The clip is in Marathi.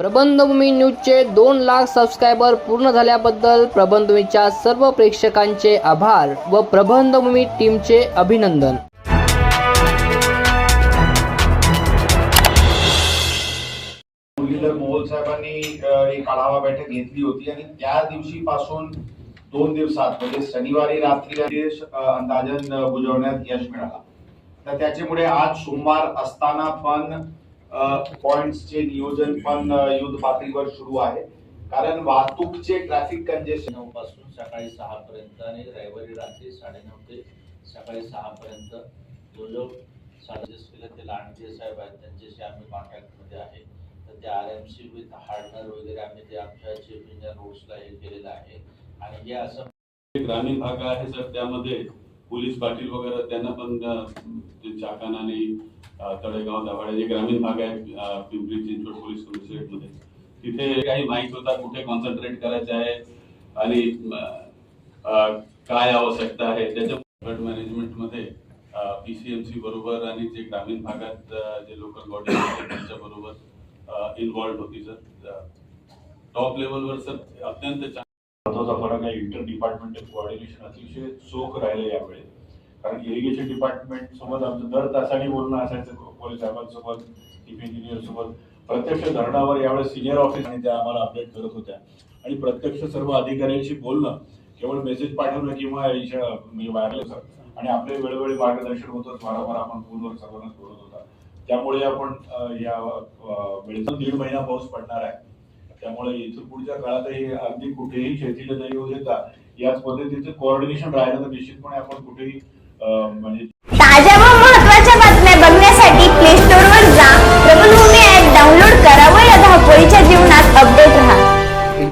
प्रबंधभूमी न्यूजचे दोन लाख सबस्क्रायबर पूर्ण झाल्याबद्दल प्रबंधभूमीच्या सर्व प्रेक्षकांचे आभार व प्रबंधभूमी टीमचे अभिनंदन. मुरलीधर साहेबांनी एक आढावा बैठक घेतली होती आणि त्या दिवशीपासून दोन दिवसात म्हणजे शनिवारी रात्री अंदाजन बुजवण्यात यश मिळाला. तर त्याच्यामुळे आज सोमवार असताना पण पॉइंटचे नियोजन पण युद्ध पातळीवर सुरू आहे. कारण वाहतूकचे ट्रॅफिक कंजेशन नऊ पासून सकाळी सहा पर्यंत आणि रविवारी रात्री साडेनऊ ते सकाळी सहा पर्यंत जो जो सजेस्ट केलं ते लांडगे साहेब आहेत त्यांच्याशी आम्ही कॉन्टॅक्टमध्ये आहे. तर ते R M C with hardener वगैरे आम्ही ते आमच्या चीफ इंजिनियर रोड्सला हे केलेलं आहे. आणि हे असं जे ग्रामीण भाग आहे सर त्यामध्ये पोलीस पाटील वगैरे त्यांना पण चाकानाने तळेगाव दाभाडे जे ग्रामीण भाग आहे पिंपरी चिंचवड पोलीस कमिशनरेटमध्ये तिथे काही माहीत होता कुठे कॉन्सन्ट्रेट करायचं आहे आणि काय आवश्यकता आहे त्याच्या फ्लड मॅनेजमेंटमध्ये पीसीएमसी बरोबर आणि जे ग्रामीण भागात जे लोकल बॉडी त्यांच्या बरोबर इन्व्हॉल्ड होती सर टॉप लेवलवर सर अत्यंत महत्त्वाचा फरक आहे इंटर डिपार्टमेंटल कोऑर्डिनेशन अतिशय चोख राहिलं यावेळेस कारण इरिगेशन डिपार्टमेंट सोबत आमचं दर तासाने बोलणं असायचं पोलीस साहेबांसोबत चीफ इंजिनियर सोबत. प्रत्यक्ष धरणावर यावेळेस सिनियर ऑफिस आणि त्या आम्हाला अपडेट करत होत्या. आणि प्रत्यक्ष सर्व अधिकाऱ्यांशी बोलणं केवळ मेसेज पाठवणं किंवा म्हणजे वायरलेस आणि आपले वेळोवेळी मार्गदर्शन होतं वारंवार आपण फोनवर सर्वांनाच बोलत होता. त्यामुळे आपण या वेळेचा दीड महिना पाऊस पडणार आहे. त्यामुळे इथून पुढच्या काळातही अगदी कुठेही शेतीला नाही होऊ देता याच पद्धतीचं कोऑर्डिनेशन राहिलं तर निश्चितपणे आपण कुठेही अं, म्हणजे